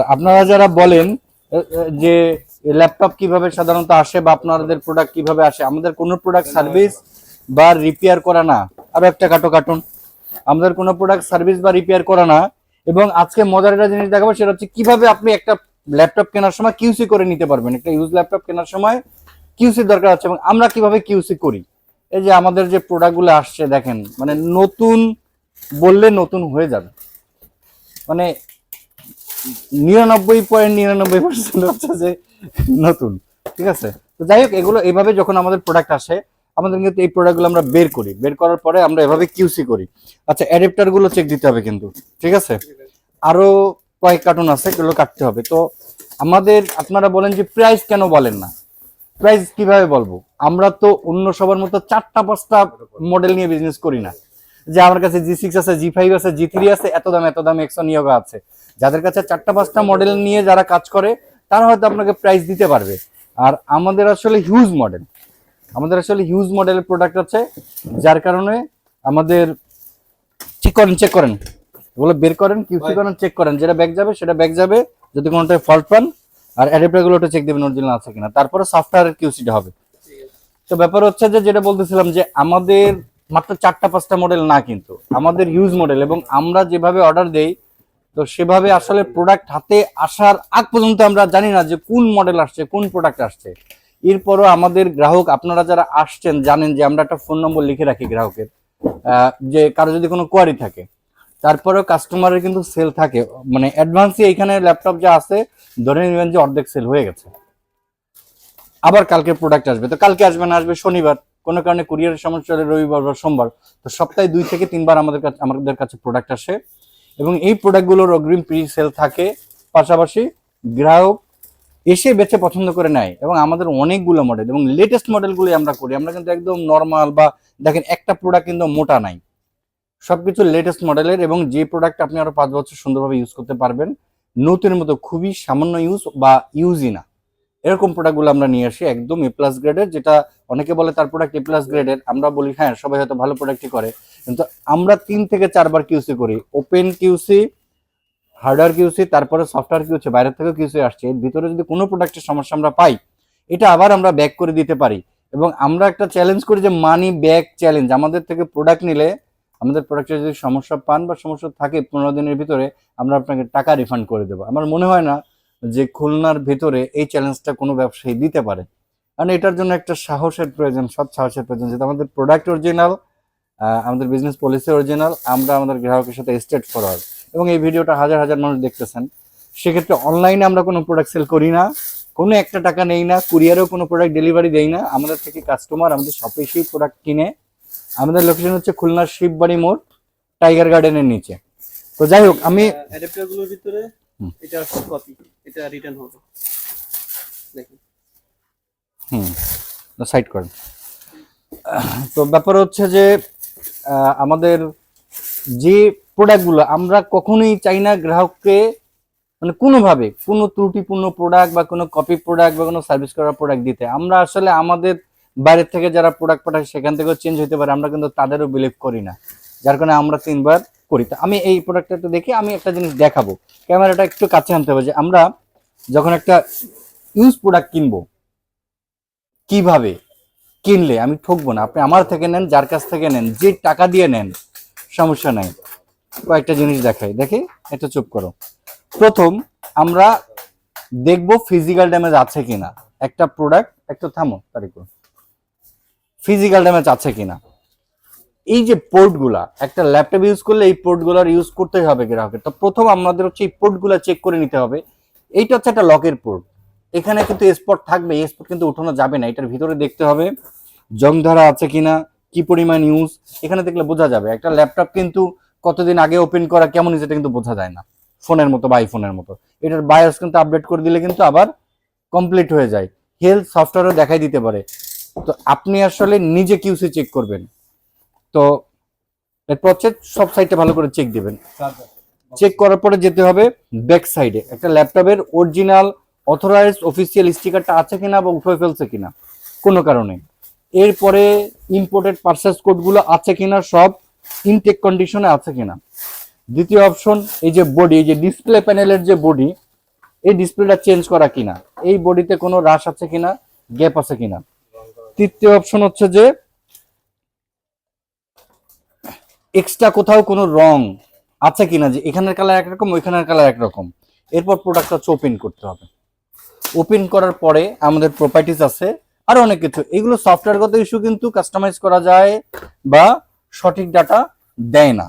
তো আপনারা যারা বলেন যে ল্যাপটপ কীভাবে সাধারণত আসে বা আপনাদের প্রোডাক্ট কীভাবে আসে আমাদের কোনো প্রোডাক্ট সার্ভিস বা রিপেয়ার করা না। আরও একটা কাটো কার্টুন আমাদের কোনো প্রোডাক্ট সার্ভিস বা রিপেয়ার করা না। এবং আজকে মজার একটা জিনিস দেখাবো সেটা হচ্ছে কীভাবে আপনি একটা ল্যাপটপ কেনার সময় কিউসি করে নিতে পারবেন। একটা ইউজ ল্যাপটপ কেনার সময় কিউসি দরকার আছে এবং আমরা কীভাবে কিউসি করি। এই যে আমাদের যে প্রোডাক্টগুলো আসছে দেখেন মানে নতুন বললে নতুন হয়ে যাবে। মানে নিরানব্বই পয়েন্ট নিরানব্বই পার্সেন্ট হচ্ছে যে নতুন, ঠিক আছে? তো যাই হোক, এগুলো এভাবে যখন আমাদের প্রোডাক্ট আসে, আমাদের কিন্তু এই প্রোডাক্টগুলো আমরা বের করি। বের করার পরে আমরা এভাবে কিউসি করি। আচ্ছা অ্যাডাপ্টারগুলো চেক দিতে হবে কিন্তু, ঠিক আছে? আরও কয়েক কার্টুন আছে, এগুলো কাটতে হবে। তো আমাদের, আপনারা বলেন যে প্রাইস কেন বলেন না? প্রাইস কীভাবে বলব? আমরা তো অন্য সবার মতো চারটা, পাঁচটা মডেল নিয়ে বিজনেস করি না। যে আমার কাছে জি সিক্স আছে জি ফাইভ আছে জি থ্রি আছে, এত দাম এত দাম একশো নিয়োগ আছে। যাদের কাছে চারটা পাঁচটা মডেল নিয়ে যারা কাজ করে তারা হয়তো আপনাকে প্রাইস দিতে পারবে। আর আমাদের আসলে হিউজ মডেল আমাদের আসলে হিউজ মডেলের প্রোডাক্ট আছে যার কারণে আমাদের চেক করেন চেক করেন। এগুলো বের করেন কিউসি করেন চেক করেন। যেটা ব্যাগ যাবে সেটা ব্যাগ যাবে। যদি কোনোটায় ফল্ট পান আর অ্যাডাপ্টারগুলো চেক দেবেন অরিজিনাল আছে কিনা। তারপরে সফটওয়্যারের কিউসিটা হবে। তো ব্যাপার হচ্ছে যে যেটা বলতেছিলাম যে আমাদের মাত্র চারটা পাঁচটা মডেল না কিন্তু। আমাদের হিউজ মডেল এবং আমরা যেভাবে অর্ডার দেই তো সেভাবে আসলে প্রোডাক্ট হাতে আসার আগ পর্যন্ত আমরা জানি না যে কোন মডেল আসছে, কোন প্রোডাক্ট আসছে। এরপরও আমাদের গ্রাহক, আপনারা যারা আসছেন জানেন যে আমরা একটা ফোন নম্বর লিখে রাখি গ্রাহকের যে কারও যদি কোনো কোয়ারি থাকে। তারপরেও কাস্টমারের কিন্তু সেল থাকে। মানে অ্যাডভান্সে এখানে ল্যাপটপ যা আছে, ধরে নেবেন যে অর্ধেক সেল হয়ে গেছে। আবার কালকে প্রোডাক্ট আসবে। তো কালকে আসবে না, আসবে শনিবার। কোনো কারণে কুরিয়ারের সমস্যা হলে রবিবার বা সোমবার। তো সপ্তাহে দুই থেকে তিনবার আমাদের কাছে আমাদের কাছে প্রোডাক্ট আসে। এবং এই প্রোডাক্টগুলোর অগ্রিম প্রি সেল থাকে। পাশাপাশি গ্রাহক এসে বেছে পছন্দ করে নেয় এবং আমাদের অনেকগুলো মডেল এবং লেটেস্ট মডেলগুলোই আমরা করি। আমরা কিন্তু একদম নর্মাল বা দেখেন একটা প্রোডাক্ট কিন্তু মোটা নাই। সবকিছু লেটেস্ট মডেলের এবং যে প্রোডাক্ট আপনি আরও পাঁচ বছর সুন্দরভাবে ইউজ করতে পারবেন, নতুনের মতো খুবই সামান্য ইউজ বা ইউজই না। এরকম প্রোডাক্টগুলো আমরা নিয়ে আসি, একদম এ প্লাস গ্রেডের যেটা অনেকে বলে তার প্রোডাক্ট এ প্লাস গ্রেডের আমরা বলি হ্যাঁ সবাই হয়তো ভালো প্রোডাক্টই করে। কিন্তু আমরা তিন থেকে চারবার কিউসি করি। ওপেন কিউসি হার্ডওয়্যার কিউসি তারপরে সফটওয়্যার কিউসি বাইরে থেকেও কিউসি আসছে। এর ভিতরে যদি কোনো প্রোডাক্টের সমস্যা আমরা পাই, এটা আবার আমরা ব্যাক করে দিতে পারি। এবং আমরা একটা চ্যালেঞ্জ করি যে মানি ব্যাক চ্যালেঞ্জ আমাদের থেকে প্রোডাক্ট নিলে, আমাদের প্রোডাক্টে যদি সমস্যা পান বা সমস্যা থাকে পনেরো দিনের ভিতরে, আমরা আপনাকে টাকা রিফান্ড করে দেবো। আমার মনে হয় না যে খুলনার ভিতরে এই চ্যালেঞ্জটা কোনো ব্যবসায়ী দিতে পারে। কারণ এটার জন্য একটা সাহসের প্রয়োজন সব সাহসের প্রয়োজন। যেটা আমাদের প্রোডাক্ট অরিজিনাল আমাদের বিজনেস পলিসি অরিজিনাল আমরা আমাদের গ্রাহকের সাথে স্টেট ফরওয়ার্ড এবং এই ভিডিওটা হাজার হাজার মানুষ দেখতেছেন। সেক্ষেত্রে অনলাইনে আমরা কোনো প্রোডাক্ট সেল করি না। কোনো একটা টাকা নেই না কুরিয়ারেও কোনো প্রোডাক্ট ডেলিভারি দেই না। আমাদের থেকে কাস্টমার আমাদের শপে এসেই প্রোডাক্ট কিনে আমাদের লোকেশন হচ্ছে খুলনার শিববাড়ি মোড় টাইগার গার্ডেনের নিচে। তো যাই হোক আমি ভিতরে এটা কপি এটা রিটার্ন হবে। দেখুন। হুম সাইড করেন। তো ব্যাপার হচ্ছে যে আমাদের যে প্রোডাক্টগুলো আমরা কখনোই চাই না গ্রাহককে মানে কোনোভাবে, কোনো ত্রুটিপূর্ণ প্রোডাক্ট বা কোনো কপি প্রোডাক্ট বা কোনো সার্ভিস করা প্রোডাক্ট দিতে। আমরা আসলে আমাদের বাইরের থেকে যারা প্রোডাক্ট পাঠায়, সেখান থেকেও চেঞ্জ হতে পারে। আমরা কিন্তু তাদেরও বিলিভ করি না। যার কারণে আমরা তিনবার করি। তো আমি এই প্রোডাক্টটা দেখি, আমি একটা জিনিস দেখাবো। ক্যামেরাটা একটু কাছে আনতে হবে যে আমরা যখন একটা ইউজ প্রোডাক্ট কিনবো, কীভাবে কিনলে, আমি ঠকবো না। আপনি আমার থেকে নেন, যার কাছ থেকে নেন, যে টাকা দিয়ে নেন, সমস্যা নাই। কয়েকটা জিনিস দেখাই। দেখি এটা চুপ করো। প্রথম, আমরা দেখব ফিজিক্যাল ড্যামেজ আছে কিনা। একটা প্রোডাক্ট একটা থামো তারিখ ফিজিক্যাল ড্যামেজ আছে কিনা। এই যে পোর্টগুলা, একটা ল্যাপটপ ইউজ করলে এই পোর্টগুলার ইউজ করতেই হবে গ্রাহকের। তো প্রথম আমাদের হচ্ছে এই পোর্টগুলা চেক করে নিতে হবে। এইটা হচ্ছে একটা লকের পোর্ট এখানে কিন্তু স্পট থাকবে, এই স্পট কিন্তু উঠানো যাবে না, এটার ভিতরে দেখতে হবে জং ধরা আছে কিনা, কি পরিমাণ ইউজ এখানে দেখলে বোঝা যাবে। একটা ল্যাপটপ কিন্তু কতদিন আগে ওপেন করা, কেমন সেটা কিন্তু বোঝা যায় না। ফোনের মতো বা আইফোনের মতো। এটার বায়োস কিন্তু আপডেট করে দিলে কিন্তু আবার কমপ্লিট হয়ে যায়। হেলথ সফটওয়্যারও দেখাই দিতে পারে। তো আপনি আসলে নিজে কিউসি চেক করবেন। তো এরপর হচ্ছে সব সাইডটা ভালো করে চেক দিবেন। চেক করার পরে যেতে হবে ব্যাক সাইডে একটা ল্যাপটপের অরিজিনাল অথরাইজ অফিসিয়াল স্টিকারটা আছে কিনা বা উঠে ফেলছে কিনা কোনো কারণে। এরপরে ইম্পোর্টেড পার্সেস কোডগুলো আছে কিনা সব ইনটেক কন্ডিশনে আছে কিনা। দ্বিতীয় অপশন এই যে বডি এই যে ডিসপ্লে প্যানেলের যে বডি এই ডিসপ্লেটা চেঞ্জ করা কিনা এই বডিতে কোনো রাশ আছে কিনা গ্যাপ আছে কিনা। তৃতীয় অপশন হচ্ছে যে এক্সট্রা কোথাও কোনো রং আছে কিনা যে এখানের কালার একরকম ওইখানের কালার একরকম এরপর প্রোডাক্টটা হচ্ছে ওপেন করতে হবে। ওপেন করার পরে আমাদের প্রপার্টিস আছে, আরও অনেক কিছু। এগুলো সফটওয়্যারগত ইস্যু কিন্তু কাস্টমাইজ করা যায় বা সঠিক ডাটা দেয় না।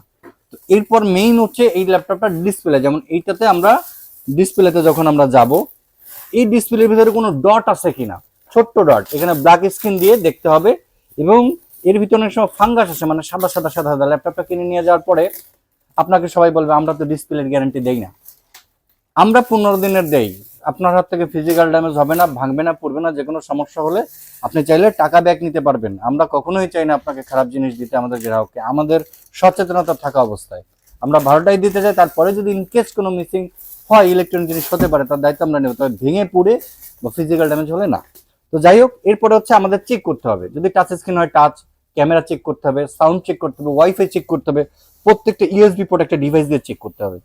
তো এরপর মেইন হচ্ছে এই ল্যাপটপটা ডিসপ্লে যেমন এইটাতে আমরা ডিসপ্লেতে যখন আমরা যাব, এই ডিসপ্লের ভিতরে কোনো ডট আছে কিনা? ছোট্ট ডট এখানে ব্ল্যাক স্ক্রিন দিয়ে দেখতে হবে এবং এর ভিতরে অনেক সময় ফাঙ্গাস আছে মানে সাদা সাদা সাদা সাদা ল্যাপটপটা কিনে নিয়ে যাওয়ার পরে আপনাকে সবাই বলবে, আমরা তো ডিসপ্লের গ্যারান্টি দেই না। আমরা পনেরো দিনের দেই। আপনার হাত থেকে ফিজিক্যাল ড্যামেজ হবে না, ভাঙবে না, পড়বে না যে কোনো সমস্যা হলে আপনি চাইলে টাকা ব্যাক নিতে পারবেন। আমরা কখনোই চাই না আপনাকে খারাপ জিনিস দিতে আমাদের গ্রাহককে। আমাদের সচেতনতা থাকা অবস্থায়। আমরা ভালোটাই দিতে চাই, তারপরে যদি ইনকেস কোনো মিসিং হয় ইলেকট্রনিক জিনিস হতে পারে, তার দায়িত্ব আমরা নেব। তবে ভেঙে পুড়ে বা ফিজিক্যাল ড্যামেজ হলে না। তো যাই হোক, এরপরে হচ্ছে আমাদের চেক করতে হবে। যদি টাচ স্ক্রিন হয় টাচ ক্যামেরা চেক করতে হবে সাউন্ড চেক করতে হবে ওয়াইফাই চেক করতে হবে, প্রত্যেকটা ইউএসবি পোর্ট একটা ডিভাইস দিয়ে চেক করতে হবে।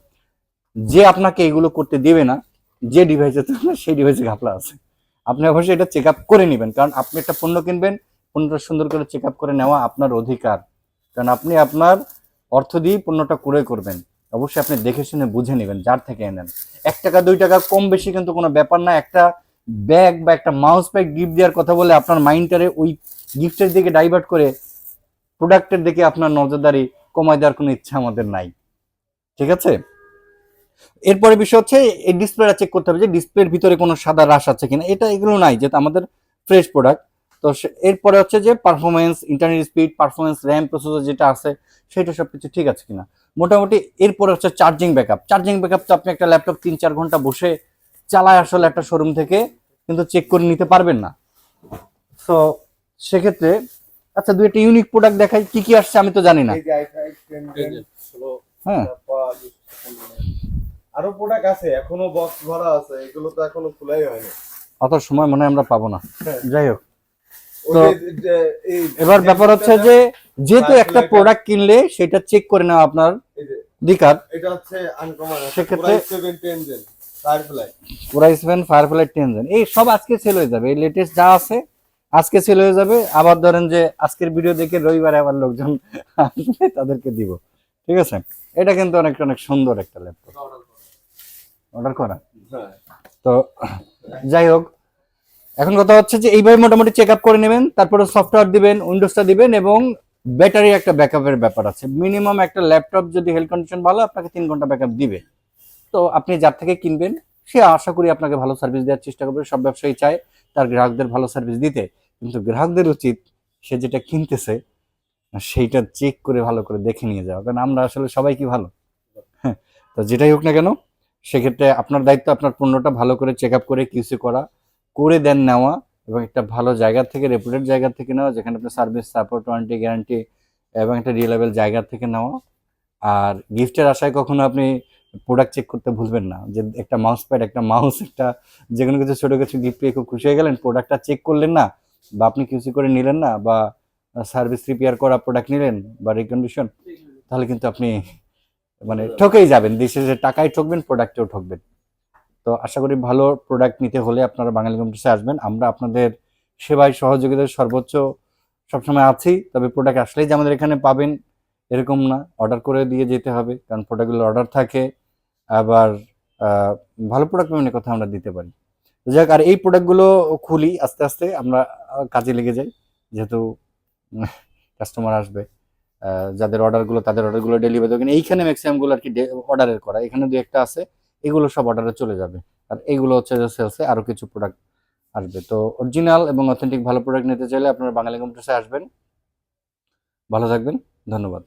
যে আপনাকে এগুলো করতে দেবে না, যে ডিভাইসে সেই ডিভাইসে ঘাপলা আছে। আপনি অবশ্যই এটা চেক আপ করে নেবেন, কারণ আপনি একটা পণ্য কিনবেন, পণ্যটা সুন্দর করে চেক আপ করে নেওয়া আপনার অধিকার। কারণ আপনি আপনার অর্থ দিয়ে পণ্যটা ক্রয় করবেন। অবশ্যই আপনি দেখে শুনে বুঝে নেবেন, যার থেকে এনেন। এক টাকা, দুই টাকা, কম বেশি কিন্তু কোনো ব্যাপার না। একটা ব্যাগ বা একটা মাউস প্যাক গিফট দেওয়ার কথা বলে আপনার মাইন্ডটারে ওই গিফটের দিকে ডাইভার্ট করে প্রোডাক্টের দিকে আপনার নজরদারি কমায় দেওয়ার কোনো ইচ্ছা আমাদের নাই। ঠিক আছে? এরপরে বিষয় হচ্ছে, এই ডিসপ্লেটা চেক করতে হবে যে ডিসপ্লের ভিতরে কোনো সাদা রাশ আছে কিনা। এটা এগুলো নাই যেটা আমাদের ফ্রেশ প্রোডাক্ট তো এরপরে হচ্ছে যে performance internet speed performance RAM processor যেটা আছে, সেটা সব কিছু ঠিক আছে কিনা। মোটামুটি এরপরে হচ্ছে চার্জিং ব্যাকআপ চার্জিং ব্যাকআপ তো আপনি একটা ল্যাপটপ তিন চার ঘণ্টা বসে চালায় আসলে একটা শোরুম থেকে কিন্তু চেক করে নিতে পারবেন না। তো সেক্ষেত্রে আচ্ছা দুই একটা ইউনিক প্রোডাক্ট দেখাই কি কি আসছে আমি তো জানি না। এই যে i5 10 এই যে হলো হ্যাঁ। আরও প্রোডাক্ট আছে এখনও বক্স ভরা আছে এগুলো তো এখনও খোলাই হয়নি। অত সময় মনে হয় আমরা পাবো না। হ্যাঁ। যাই হোক। তো এবার ব্যাপার হচ্ছে যে যেহেতু একটা প্রোডাক্ট কিনলে সেটা চেক করে নেওয়া আপনার এই যে অধিকার এটা হচ্ছে আনকমন সেক্ষেত্রে- টেন জেন ফায়ারফ্লাই টেনজেন এই সব আজকে সেল হয়ে যাবে। এই লেটেস্ট যা আছে, আজকে সেল হয়ে যাবে। আবার ধরেন যে আজকের ভিডিও দেখে রবিবারে আবার লোকজন আসবে, তাদেরকে দিব। ঠিক আছে? এটা কিন্তু অনেক অনেক সুন্দর একটা ল্যাপটপ অর্ডার করা? তো যাই হোক, এখন কথা হচ্ছে যে এইভাবে মোটামুটি চেক আপ করে নেবেন, তারপরে সফটওয়্যার দিবেন উইন্ডোজটা দিবেন এবং ব্যাটারি একটা ব্যাকআপের ব্যাপার আছে। মিনিমাম একটা ল্যাপটপ যদি হেলথ কন্ডিশন ভালো, আপনাকে তিন ঘণ্টা ব্যাকআপ দিবে। তো আপনি যার থেকে কিনবেন, সে আশা করি আপনাকে ভালো সার্ভিস দেওয়ার চেষ্টা করবে। সব ব্যবসায়ী চায় তার গ্রাহকদের ভালো সার্ভিস দিতে। কিন্তু গ্রাহকদের উচিত সে যেটা কিনতেছে, সেইটা চেক করে ভালো করে দেখে নিয়ে যাওয়া। কারণ আমরা আসলে সবাই কি ভালো? হ্যাঁ তো যেটাই হোক না কেন, সেক্ষেত্রে আপনার দায়িত্ব, আপনার পণ্যটা ভালো করে চেক আপ করে কিউসি করা, করে দেন নেওয়া এবং একটা ভালো জায়গা থেকে রেপুটেড জায়গা থেকে নেওয়া, যেখানে আপনার সার্ভিস সাপোর্ট ওয়ারেন্টি গ্যারান্টি এবং একটা রিলেবেল জায়গা থেকে নেওয়া। আর গিফটের আশায় কখনো আপনি প্রোডাক্ট চেক করতে ভুলবেন না, যে একটা মাউস প্যাড একটা মাউস একটা যে কোনো কিছু ছোটো কিছু গিফট পেয়ে খুব খুশি হয়ে গেলেন প্রোডাক্টটা চেক করলেন না, বা আপনি কিছু করে নিলেন না, বা সার্ভিস রিপেয়ার করা প্রোডাক্ট নিলেন, বা রিকন্ডিশন তাহলে কিন্তু আপনি মানে ঠকেই যাবেন দেশে যে টাকায় ঠকবেন প্রোডাক্টেও ঠকবেন। তো আশা করি ভালো প্রোডাক্ট নিতে হলে আপনারা বাঙালি কম্পিউটার্সে আসবেন, আমরা আপনাদের সেবায় সহযোগিতার সর্বোচ্চ সবসময় আছি, তবে প্রোডাক্ট আসলেই যে আমাদের এখানে পাবেন, এরকম না অর্ডার করে দিয়ে যেতে হবে, কারণ প্রোডাক্টগুলো অর্ডার থাকে আবার ভালো প্রোডাক্ট পেমেন্টের কথা আমরা দিতে পারি। যাক, আর এই প্রোডাক্টগুলো খুলি, আস্তে আস্তে আমরা কাজে লেগে যাই। যেহেতু কাস্টমার আসবে যাদের অর্ডারগুলো তাদের অর্ডারগুলো ডেলিভারি দেবেন এইখানে ম্যাক্সিমামগুলো আর কি অর্ডারের করা। এখানে দু একটা আছে, এগুলো সব অর্ডারে চলে যাবে। আর এগুলো হচ্ছে যে সেলসে আরও কিছু প্রোডাক্ট আসবে। তো অরিজিনাল এবং অথেন্টিক ভালো প্রোডাক্ট নিতে চাইলে আপনারা বাঙালি কম্পিউটার্সে আসবেন। ভালো থাকবেন, ধন্যবাদ।